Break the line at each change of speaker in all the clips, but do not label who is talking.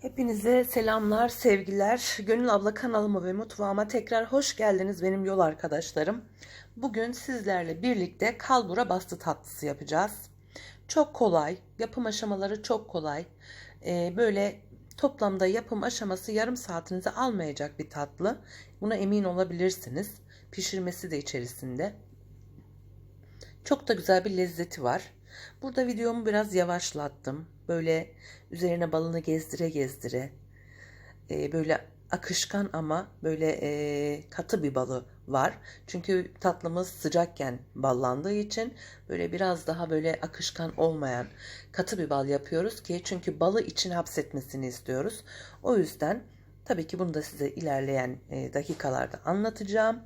Hepinize selamlar, sevgiler. Gönül abla kanalıma ve mutfağıma tekrar hoş geldiniz benim yol arkadaşlarım. Bugün sizlerle birlikte kalbura bastı tatlısı yapacağız. Çok kolay, yapım aşamaları çok kolay. Ee, böyle toplamda yapım aşaması yarım saatinizi almayacak bir tatlı. Buna emin olabilirsiniz. Pişirmesi de içerisinde. Çok da güzel bir lezzeti var. Burada videomu biraz yavaşlattım. Böyle üzerine balını gezdire gezdire. e, böyle akışkan ama böyle e, katı bir balı var. Çünkü tatlımız sıcakken ballandığı için böyle biraz daha böyle akışkan olmayan katı bir bal yapıyoruz ki çünkü balı için hapsetmesini istiyoruz. O yüzden tabii ki bunu da size ilerleyen e, dakikalarda anlatacağım.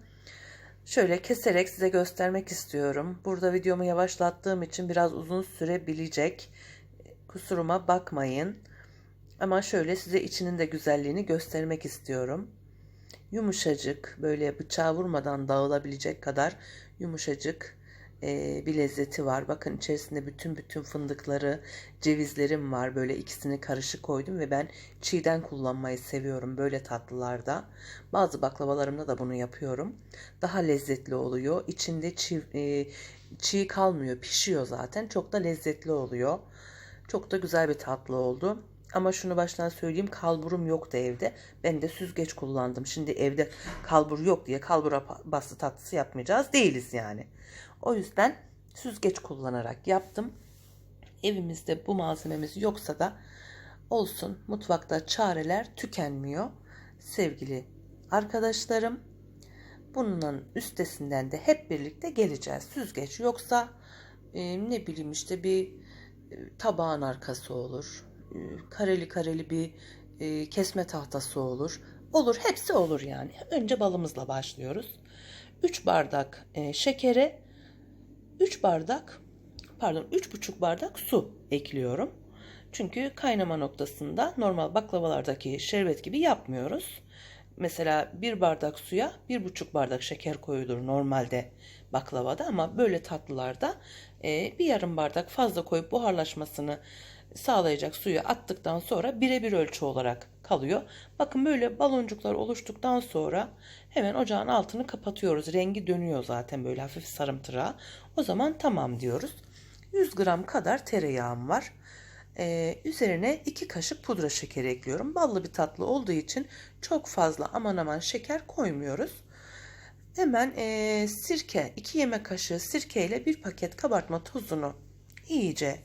Şöyle keserek size göstermek istiyorum. Burada videomu yavaşlattığım için biraz uzun sürebilecek. Kusuruma bakmayın. Ama şöyle size içinin de güzelliğini göstermek istiyorum. Yumuşacık, böyle bıçağı vurmadan dağılabilecek kadar yumuşacık bir lezzeti var. Bakın içerisinde bütün bütün fındıkları, cevizlerim var. Böyle ikisini karışık koydum ve ben çiğden kullanmayı seviyorum böyle tatlılarda. Bazı baklavalarımda da bunu yapıyorum. Daha lezzetli oluyor. İçinde çiğ, çiğ kalmıyor, pişiyor zaten. Çok da lezzetli oluyor. Çok da güzel bir tatlı oldu. Ama şunu baştan söyleyeyim kalburum yoktu evde. Ben de süzgeç kullandım. Şimdi evde kalbur yok diye kalbura bastı tatlısı yapmayacağız. Değiliz yani. O yüzden süzgeç kullanarak yaptım. Evimizde bu malzememiz yoksa da olsun. Mutfakta çareler tükenmiyor. Sevgili arkadaşlarım. Bunun üstesinden de hep birlikte geleceğiz. Süzgeç yoksa e, ne bileyim işte bir tabağın arkası olur. E, kareli kareli bir e, kesme tahtası olur. Olur hepsi olur yani. Önce balımızla başlıyoruz. 3 bardak e, şekere 3 bardak pardon 3,5 bardak su ekliyorum. Çünkü kaynama noktasında normal baklavalardaki şerbet gibi yapmıyoruz. Mesela bir bardak suya bir buçuk bardak şeker koyulur normalde baklavada ama böyle tatlılarda e, bir yarım bardak fazla koyup buharlaşmasını sağlayacak suyu attıktan sonra birebir ölçü olarak kalıyor. Bakın böyle baloncuklar oluştuktan sonra hemen ocağın altını kapatıyoruz. Rengi dönüyor zaten böyle hafif sarımtırağı. O zaman tamam diyoruz. 100 gram kadar tereyağım var. Ee, üzerine 2 kaşık pudra şekeri ekliyorum. Ballı bir tatlı olduğu için çok fazla aman aman şeker koymuyoruz. Hemen e, sirke, 2 yemek kaşığı sirke ile bir paket kabartma tozunu iyice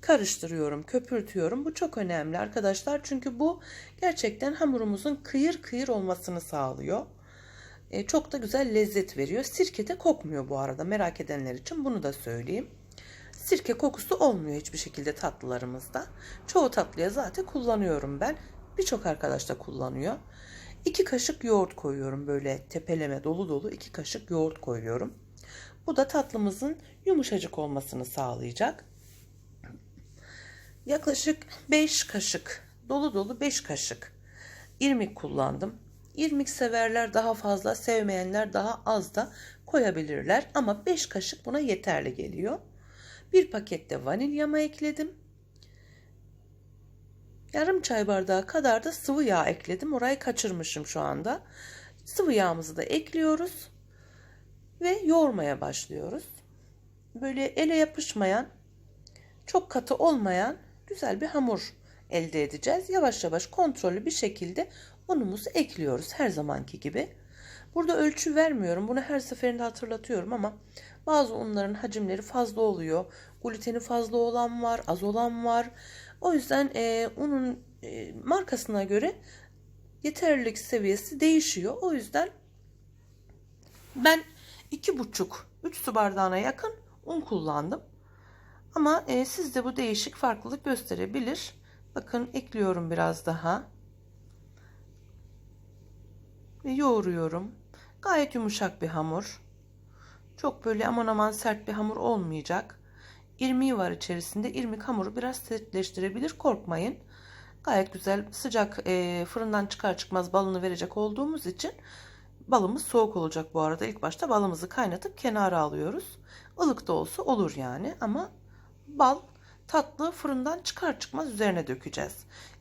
karıştırıyorum, köpürtüyorum. Bu çok önemli arkadaşlar. Çünkü bu gerçekten hamurumuzun kıyır kıyır olmasını sağlıyor. E, çok da güzel lezzet veriyor. Sirke de kokmuyor bu arada. Merak edenler için bunu da söyleyeyim. Sirke kokusu olmuyor hiçbir şekilde tatlılarımızda. Çoğu tatlıya zaten kullanıyorum ben. Birçok arkadaş da kullanıyor. 2 kaşık yoğurt koyuyorum böyle tepeleme dolu dolu 2 kaşık yoğurt koyuyorum. Bu da tatlımızın yumuşacık olmasını sağlayacak. Yaklaşık 5 kaşık dolu dolu 5 kaşık irmik kullandım. İrmik severler daha fazla, sevmeyenler daha az da koyabilirler ama 5 kaşık buna yeterli geliyor. Bir pakette vanilyamı ekledim. Yarım çay bardağı kadar da sıvı yağ ekledim. Orayı kaçırmışım şu anda. Sıvı yağımızı da ekliyoruz ve yoğurmaya başlıyoruz. Böyle ele yapışmayan, çok katı olmayan güzel bir hamur elde edeceğiz. Yavaş yavaş kontrollü bir şekilde unumuzu ekliyoruz her zamanki gibi. Burada ölçü vermiyorum. Bunu her seferinde hatırlatıyorum ama bazı unların hacimleri fazla oluyor. Gluteni fazla olan var, az olan var. O yüzden e, unun e, markasına göre yeterlilik seviyesi değişiyor. O yüzden ben iki buçuk, üç su bardağına yakın un kullandım. Ama e, sizde bu değişik farklılık gösterebilir. Bakın ekliyorum biraz daha. Ve yoğuruyorum. Gayet yumuşak bir hamur. Çok böyle aman aman sert bir hamur olmayacak. İrmiği var içerisinde. İrmik hamuru biraz sertleştirebilir. Korkmayın. Gayet güzel sıcak e, fırından çıkar çıkmaz balını verecek olduğumuz için balımız soğuk olacak bu arada. İlk başta balımızı kaynatıp kenara alıyoruz. Ilık da olsa olur yani ama bal tatlı fırından çıkar çıkmaz üzerine dökeceğiz.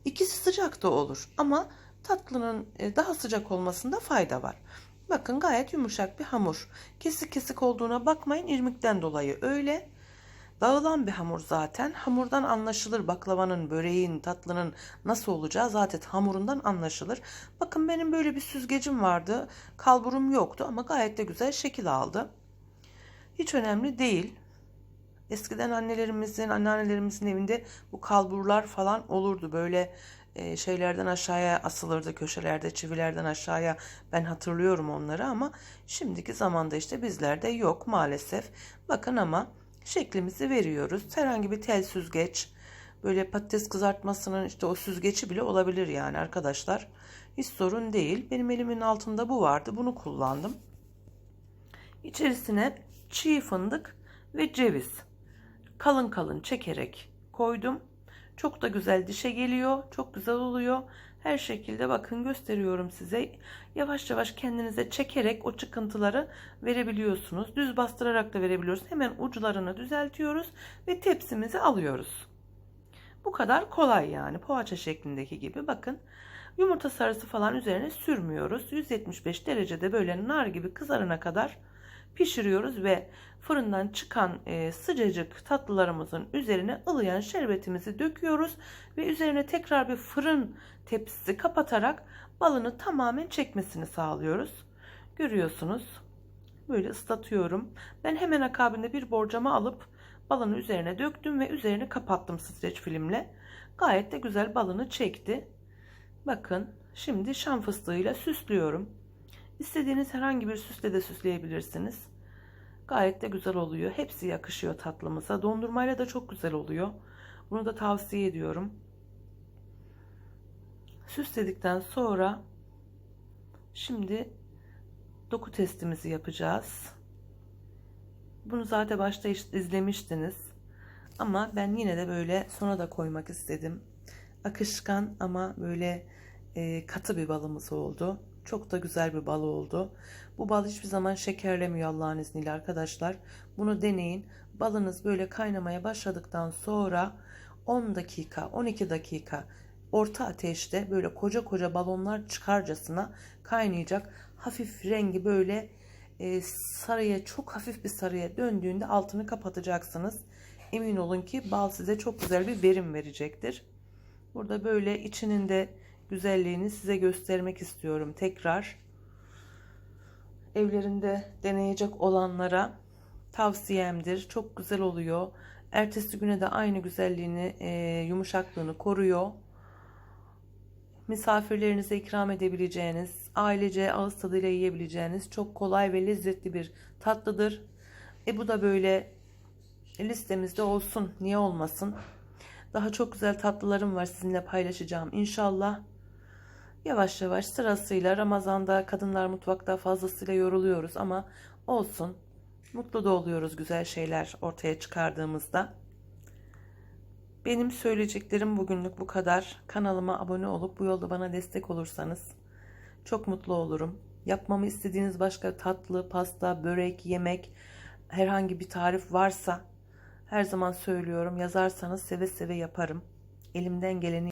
İkisi sıcak da olur ama tatlının e, daha sıcak olmasında fayda var. Bakın gayet yumuşak bir hamur. Kesik kesik olduğuna bakmayın irmikten dolayı öyle. Dağılan bir hamur zaten. Hamurdan anlaşılır baklavanın, böreğin, tatlının nasıl olacağı zaten hamurundan anlaşılır. Bakın benim böyle bir süzgecim vardı. Kalburum yoktu ama gayet de güzel şekil aldı. Hiç önemli değil. Eskiden annelerimizin, anneannelerimizin evinde bu kalburlar falan olurdu. Böyle e, şeylerden aşağıya asılırdı köşelerde, çivilerden aşağıya. Ben hatırlıyorum onları ama şimdiki zamanda işte bizlerde yok maalesef. Bakın ama şeklimizi veriyoruz. Herhangi bir tel süzgeç, böyle patates kızartmasının işte o süzgeci bile olabilir yani arkadaşlar. Hiç sorun değil. Benim elimin altında bu vardı. Bunu kullandım. İçerisine çiğ fındık ve ceviz kalın kalın çekerek koydum. Çok da güzel dişe geliyor. Çok güzel oluyor. Her şekilde bakın gösteriyorum size. Yavaş yavaş kendinize çekerek o çıkıntıları verebiliyorsunuz. Düz bastırarak da verebiliyoruz. Hemen uçlarını düzeltiyoruz ve tepsimizi alıyoruz. Bu kadar kolay yani poğaça şeklindeki gibi bakın. Yumurta sarısı falan üzerine sürmüyoruz. 175 derecede böyle nar gibi kızarana kadar pişiriyoruz ve fırından çıkan e, sıcacık tatlılarımızın üzerine ılıyan şerbetimizi döküyoruz ve üzerine tekrar bir fırın tepsisi kapatarak balını tamamen çekmesini sağlıyoruz. Görüyorsunuz. Böyle ıslatıyorum. Ben hemen akabinde bir borcama alıp balını üzerine döktüm ve üzerine kapattım streç filmle. Gayet de güzel balını çekti. Bakın şimdi şam fıstığıyla süslüyorum. İstediğiniz herhangi bir süsle de süsleyebilirsiniz. Gayet de güzel oluyor. Hepsi yakışıyor tatlımıza. Dondurmayla da çok güzel oluyor. Bunu da tavsiye ediyorum. Süsledikten sonra şimdi doku testimizi yapacağız. Bunu zaten başta izlemiştiniz. Ama ben yine de böyle sona da koymak istedim. Akışkan ama böyle katı bir balımız oldu. Çok da güzel bir bal oldu. Bu bal hiçbir zaman şekerlemiyor Allah'ın izniyle arkadaşlar. Bunu deneyin. Balınız böyle kaynamaya başladıktan sonra 10 dakika 12 dakika orta ateşte böyle koca koca balonlar çıkarcasına kaynayacak. Hafif rengi böyle e, sarıya çok hafif bir sarıya döndüğünde altını kapatacaksınız. Emin olun ki bal size çok güzel bir verim verecektir. Burada böyle içinin de güzelliğini size göstermek istiyorum tekrar. Evlerinde deneyecek olanlara tavsiyemdir. Çok güzel oluyor. Ertesi güne de aynı güzelliğini, e, yumuşaklığını koruyor. Misafirlerinize ikram edebileceğiniz, ailece ağız tadıyla yiyebileceğiniz çok kolay ve lezzetli bir tatlıdır. E bu da böyle listemizde olsun. Niye olmasın? Daha çok güzel tatlılarım var sizinle paylaşacağım inşallah. Yavaş yavaş sırasıyla Ramazan'da kadınlar mutfakta fazlasıyla yoruluyoruz ama olsun. Mutlu da oluyoruz güzel şeyler ortaya çıkardığımızda. Benim söyleyeceklerim bugünlük bu kadar. Kanalıma abone olup bu yolda bana destek olursanız çok mutlu olurum. Yapmamı istediğiniz başka tatlı, pasta, börek, yemek, herhangi bir tarif varsa her zaman söylüyorum. Yazarsanız seve seve yaparım. Elimden geleni